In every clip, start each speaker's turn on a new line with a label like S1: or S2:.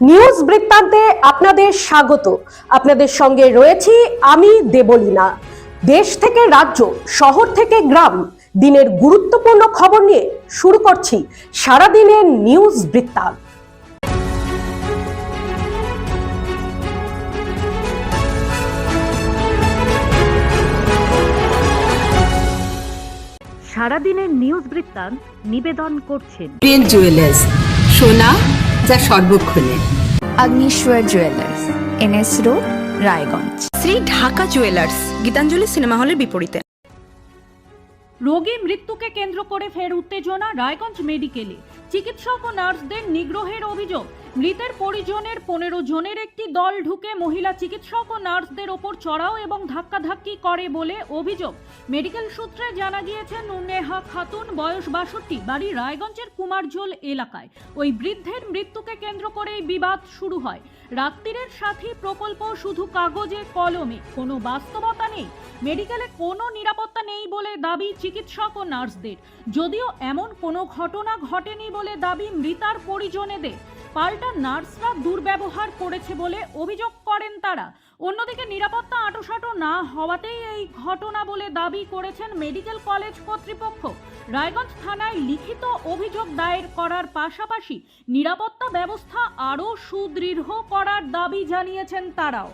S1: News বৃত্তান্তে আপনাদের স্বাগত। আপনাদের সঙ্গে রয়েছি আমি দেবলীনা। দেশ থেকে রাজ্য শহর থেকে গ্রাম দিনের গুরুত্বপূর্ণ খবর নিয়ে শুরু করছি সারাদিনের নিউজ বৃত্তান্ত
S2: সারাদিনের নিউজ বৃত্তান্ত নিবেদন করছেন
S3: জুয়েলার্স সোনা যা সর্বক্ষণে।
S4: Agnishwar jewellers NS road Raiganj.
S5: Shri Dhaka jewellers Gitanjali cinema হলের বিপরীতে।
S2: রোগী মৃত্যুকে কেন্দ্র করে ফের উত্তেজনা রায়গঞ্জ মেডিকেলে। চিকিৎসক ও নার্সদের নিগ্রহের অভিযোগ মৃতের পরিজনের পনেরো জনের একটি দল ঢুকে মহিলা চিকিৎসক ও নার্সদের ওপর চড়াও এবং ধাক্কাধাক্কি করে বলে অভিযোগ। মেডিকেল সূত্রে জানা গিয়েছে নুন্নেহা খাতুন বয়স বাষট্টি, বাড়ি রায়গঞ্জের কুমারঝোল এলাকায়। ওই বৃদ্ধের মৃত্যুকে কেন্দ্র করেই বিবাদ শুরু হয়। রাত্রিরের সাথী প্রকল্প শুধু কাগজে, কলমে, কোনো বাস্তবতা নেই। মেডিকেলে কোনো নিরাপত্তা নেই বলে দাবি চিকিৎসক ও নার্সদের। যদিও এমন কোনো ঘটনা ঘটেনি বলে দাবি মৃতার পরিজনেদের। পাল্টা নার্সরা দুর্ব্যবহার করেছে বলে অভিযোগ করেন তারা। অন্যদিকে নিরাপত্তা আটোসাটো না হওয়াতেই এই ঘটনা বলে দাবি করেছেন মেডিকেল কলেজ কর্তৃপক্ষ। রায়গঞ্জ থানায় লিখিত অভিযোগ দায়ের করার পাশাপাশি নিরাপত্তা ব্যবস্থা আরও সুদৃঢ় করার দাবি জানিয়েছেন তারাও।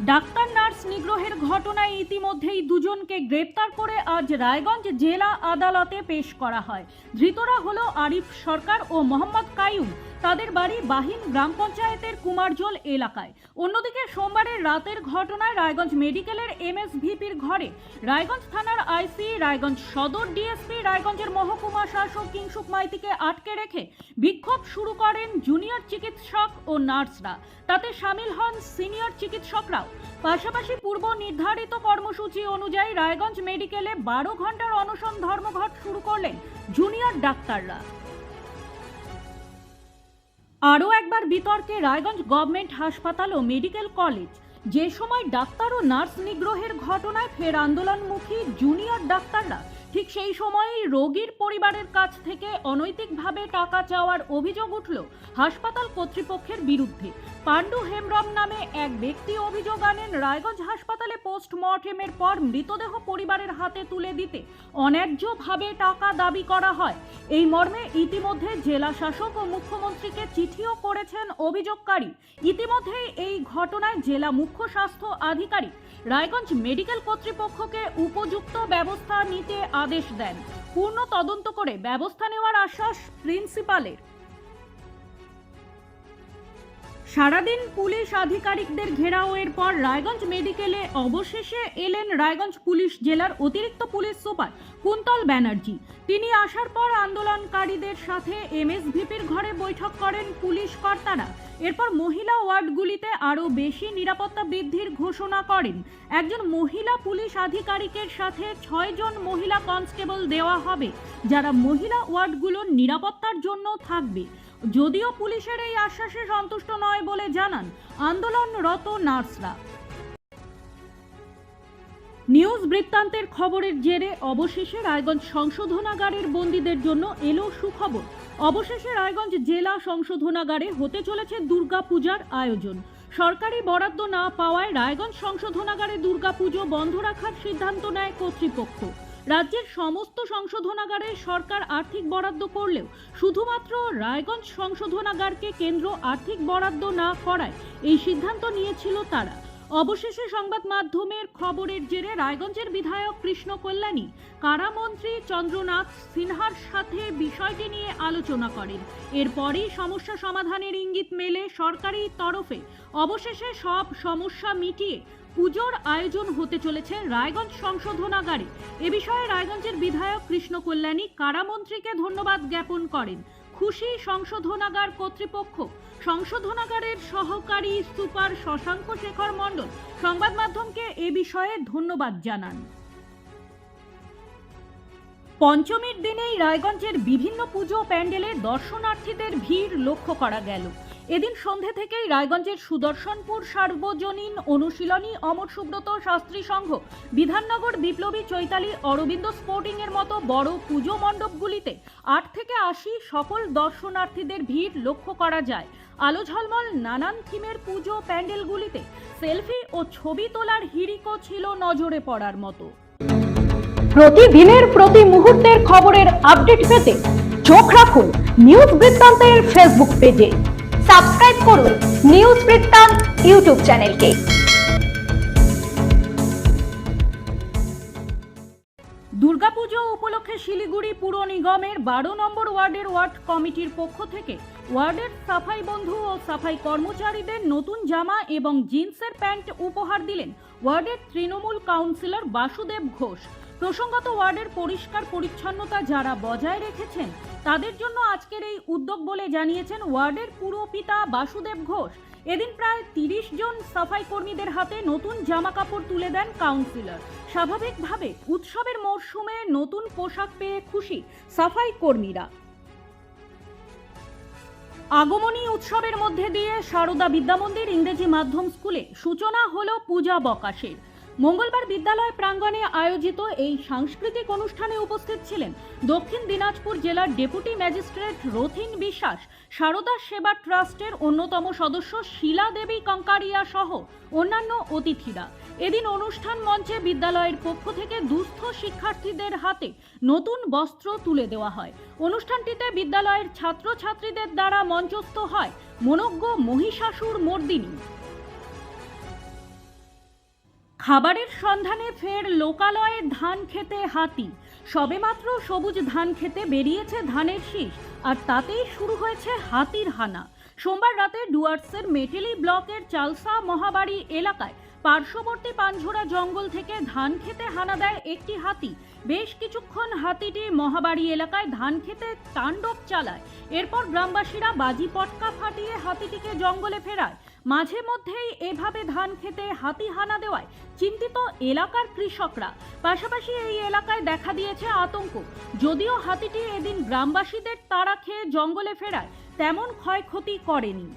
S2: ডাক্তার নার্স নিগ্রহের ঘটনায় ইতিমধ্যেই দুজনকে গ্রেপ্তার করে আজ রায়গঞ্জ জেলা আদালতে পেশ করা হয়। ধৃতরা হল আরিফ সরকার ও মোহাম্মদ কাইয়ুম তাদের বাড়ি বাহিন গ্রাম পঞ্চায়েতের কুমারজোল এলাকায়। অন্যদিকে সোমবারের রাতের ঘটনায় রায়গঞ্জ মেডিকেলের এমএসভিপির ঘরে রায়গঞ্জ থানার আইসি, রায়গঞ্জ সদর ডিএসপি, রায়গঞ্জের মহকুমা শাসক কিংসুক মাইতিকে আটকে রেখে বিক্ষোভ শুরু করেন জুনিয়র চিকিৎসক ও নার্সরা। তাতে সামিল হন সিনিয়র চিকিৎসকরাও। পাশাপাশি পূর্ব নির্ধারিত কর্মসূচি অনুযায়ী রায়গঞ্জ মেডিকেলে বারো ঘণ্টার অনশন ধর্মঘট শুরু করলেন জুনিয়র ডাক্তাররা। আরও একবার বিতর্কে রায়গঞ্জ গভর্নমেন্ট হাসপাতাল ও মেডিকেল কলেজ। যে সময় ডাক্তার ও নার্স নিগ্রহের ঘটনায় ফের আন্দোলনমুখী জুনিয়র ডাক্তাররা ঠিক সেই সময়েই রোগীর পরিবারের কাছ থেকে অনৈতিকভাবে টাকা চাওয়ার অভিযোগ উঠল হাসপাতাল কর্তৃপক্ষের বিরুদ্ধে। পাণ্ডু হেমব্রম নামে এক ব্যক্তি অভিযোগ আনেন, রায়গঞ্জ হাসপাতালে পোস্টমর্টেমের পর মৃতদেহ পরিবারের হাতে তুলে দিতে অন্যায্যভাবে টাকা দাবি করা হয়। এই মর্মে ইতিমধ্যে জেলা শাসক ও মুখ্যমন্ত্রীকে চিঠিও করেছেন অভিযোগকারী। ইতিমধ্যে এই ঘটনায় জেলা মুখ্য স্বাস্থ্য আধিকারিক রায়গঞ্জ মেডিকেল কর্তৃপক্ষকে উপযুক্ত ব্যবস্থা নিতে আদেশ দেন। পূর্ণ তদন্ত করে ব্যবস্থা নেওয়ার আশ্বাস প্রিন্সিপালের। সারাদিন পুলিশ আধিকারিকদের ঘেরাওয়ের পর রায়গঞ্জ মেডিকেলে অবশেষে এলেন রায়গঞ্জ পুলিশ জেলার অতিরিক্ত পুলিশ সুপার কুন্তল ব্যানার্জি। তিনি আসার পর আন্দোলনকারীদের সাথে এমএসভিপির ঘরে বৈঠক করেন পুলিশ কর্তারা। এরপর মহিলা ওয়ার্ডগুলিতে আরও বেশি নিরাপত্তা বৃদ্ধির ঘোষণা করেন। একজন মহিলা পুলিশ আধিকারিকের সাথে ছয়জন মহিলা কনস্টেবল দেওয়া হবে, যারা মহিলা ওয়ার্ডগুলোর নিরাপত্তার জন্য থাকবে। যদিও পুলিশের এই আশ্বাসে সন্তুষ্ট নয় বলে জানান আন্দোলনরত নার্সরা। নিউজ বৃত্তান্তের খবরের জেরে অবশেষে রায়গঞ্জ সংশোধনাগারের বন্দীদের জন্য এলো সুখবর। অবশেষে রায়গঞ্জ জেলা সংশোধনাগারে হতে চলেছে দুর্গাপূজার আয়োজন। সরকারি বরাদ্দ না পাওয়ায় রায়গঞ্জ সংশোধনাগারে দুর্গাপুজো বন্ধ রাখার সিদ্ধান্ত নেয় কর্তৃপক্ষ। রাজ্যের সমস্ত সংশোধনাগারে সরকার আর্থিক বরাদ্দ করলেও শুধুমাত্র রায়গঞ্জ সংশোধনাগারকে কেন্দ্র আর্থিক বরাদ্দ না করায় এই সিদ্ধান্ত নিয়েছিল তারা। অবশেষে সংবাদ মাধ্যমের খবরের জেরে রায়গঞ্জের বিধায়ক কৃষ্ণ কল্যাণী, কারামন্ত্রী চন্দ্রনাথ সিনহার সাথে বিষয়টি নিয়ে আলোচনা করেন। এরপরই সমস্যা সমাধানের ইঙ্গিত মেলে সরকারি তরফে। অবশেষে সব সমস্যা মিটিয়ে পুজোর আয়োজন হতে চলেছে রায়গঞ্জ সংশোধনাগারে। এ বিষয়ে রায়গঞ্জের বিধায়ক কৃষ্ণ কল্যাণী, কারামন্ত্রীকে ধন্যবাদ জ্ঞাপন করেন। খুশি সংশোধনাগার কর্তৃপক্ষ সংশোধনাগারের সহকারী সুপার শশাঙ্ক শেখর মণ্ডল, সংবাদ মাধ্যমকে এ বিষয়ে ধন্যবাদ জানান। পঞ্চমীর দিনেই রায়গঞ্জের বিভিন্ন পুজো প্যান্ডেলে দর্শনার্থীদের ভিড় লক্ষ্য করা গেল। এদিন সন্ধে থেকেই রায়গঞ্জের সুদর্শনপুর সার্বজনীন অনুশীলনী অমর সুব্রত শাস্ত্রী সংঘ, বিধাননগর বিপ্লবী চৈতালি অরবিন্দ স্পোর্টিং এর মতো বড় পুজো মণ্ডপগুলিতে আট থেকে আশি সকল দর্শনার্থীদের ভিড় লক্ষ্য করা যায়। আলো ঝলমল নানান থিমের পুজো প্যান্ডেলগুলিতে সেলফি ও ছবি তোলার হিড়িকও ছিল নজরে পড়ার মতো।
S1: প্রতিদিনের প্রতি মুহূর্তের খবরের আপডেট পেতে চোখ রাখুন নিউজ বৃত্তান্তের ফেসবুক পেজে।
S4: সাবস্ক্রাইব করুন নিউজ বৃত্তান্ত ইউটিউব চ্যানেলকে।
S2: উপলক্ষে শিলিগুড়ি পুর নিগমের বারো নম্বর ওয়ার্ডের ওয়ার্ড কমিটির পক্ষ থেকে ওয়ার্ডের সাফাই বন্ধু ও সাফাই কর্মচারীদের নতুন জামা এবং জিন্সের প্যান্ট উপহার দিলেন ওয়ার্ডের তৃণমূল কাউন্সিলর বাসুদেব ঘোষ। প্রসঙ্গত ওয়ার্ডের পরিষ্কার পরিচ্ছন্নতা যারা বজায় রেখেছেন, তাদের জন্য আজকের এই উদ্যোগ বলে জানিয়েছেন ওয়ার্ডের পুরপিতা বাসুদেব ঘোষ। এদিন প্রায় তিরিশ জন সাফাই কর্মীদের হাতে নতুন জামা কাপড় তুলে দেন কাউন্সিলর। স্বাভাবিকভাবে উৎসবের মরশুমে নতুন পোশাক পেয়ে খুশি সাফাই কর্মীরা। আগমনী উৎসবের মধ্যে দিয়ে সারদা বিদ্যামন্দির ইংরেজি মাধ্যম স্কুলে সূচনা হলো পূজা বকাশের। মঙ্গলবার বিদ্যালয় প্রাঙ্গণে আয়োজিত এই সাংস্কৃতিক অনুষ্ঠানে উপস্থিত ছিলেন দক্ষিণ দিনাজপুর জেলার ডেপুটি ম্যাজিস্ট্রেট রথিন বিশ্বাস, সারদা সেবা ট্রাস্টের অন্যতম সদস্য শিলা দেবী কঙ্কারিয়া সহ অন্যান্য অতিথিরা। এদিন অনুষ্ঠান মঞ্চে বিদ্যালয়ের পক্ষ থেকে দুস্থ শিক্ষার্থীদের হাতে নতুন বস্ত্র তুলে দেওয়া হয়। অনুষ্ঠানটিতে বিদ্যালয়ের ছাত্রছাত্রীদের দ্বারা মঞ্চস্থ হয় মনজ্ঞ মহিষাসুর মর্দিনী। খাবারের সন্ধানে ফের লোকালয়ে ধান খেতে হাতি। সবেমাত্র সবুজ ধান খেতে বেরিয়েছে ধানের শীষ, আর তাতেই শুরু হয়েছে হাতির হানা। সোমবার রাতে ডুয়ার্সের মেটেলি ব্লকের চালসা মহাবাড়ি এলাকায় পার্শ্ববর্তী পাঞ্ঝোরা জঙ্গল থেকে ধান খেতে হানা দেয় একটি হাতি। বেশ কিছুক্ষণ হাতিটি মহাবাড়ি এলাকায় ধান খেতে তাণ্ডব চালায়। এরপর গ্রামবাসীরা বাজি পটকা ফাটিয়ে হাতিটিকে জঙ্গলে ফেরায়। মাঝে মধ্যেই এভাবে ধান খেতে হাতি হানা দেওয়ায় চিন্তিত এলাকার কৃষকরা। পাশাপাশি এই এলাকায় দেখা দিয়েছে আতঙ্ক। যদিও হাতিটি এদিন গ্রামবাসীদের তাড়া খেয়ে জঙ্গলে ফেরায়, তেমন ক্ষয়ক্ষতি করেনি।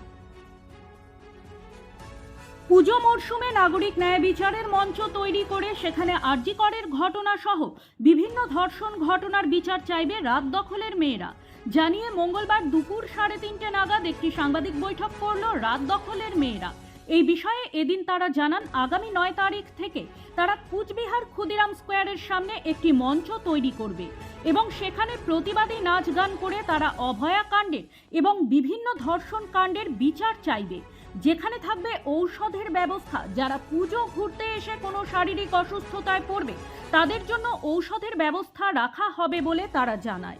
S2: পুজো মরশুমে নাগরিক ন্যায় বিচারের মঞ্চ তৈরি করে সেখানে আরজিকরের ঘটনা সহ বিভিন্ন ধর্ষণ ঘটনার বিচার চাইবে রাত দখলের মেয়েরা। জানিয়ে মঙ্গলবার দুপুর সাড়ে তিনটে নাগাদ একটি সাংবাদিক বৈঠক করল রাত দখলের মেয়েরা। এই বিষয়ে এদিন তারা জানান, আগামী নয় তারিখ থেকে তারা কুচবিহার ক্ষুদিরাম স্কোয়ারের সামনে একটি মঞ্চ তৈরি করবে এবং সেখানে প্রতিবাদী নাচ গান করে তারা অভয়া কাণ্ডের এবং বিভিন্ন ধর্ষণ কাণ্ডের বিচার চাইবে। যেখানে থাকবে ঔষধের ব্যবস্থা। যারা পুজো ঘুরতে এসে কোনো শারীরিক অসুস্থতায় পড়বে, তাদের জন্য ঔষধের ব্যবস্থা রাখা হবে বলে তারা জানায়।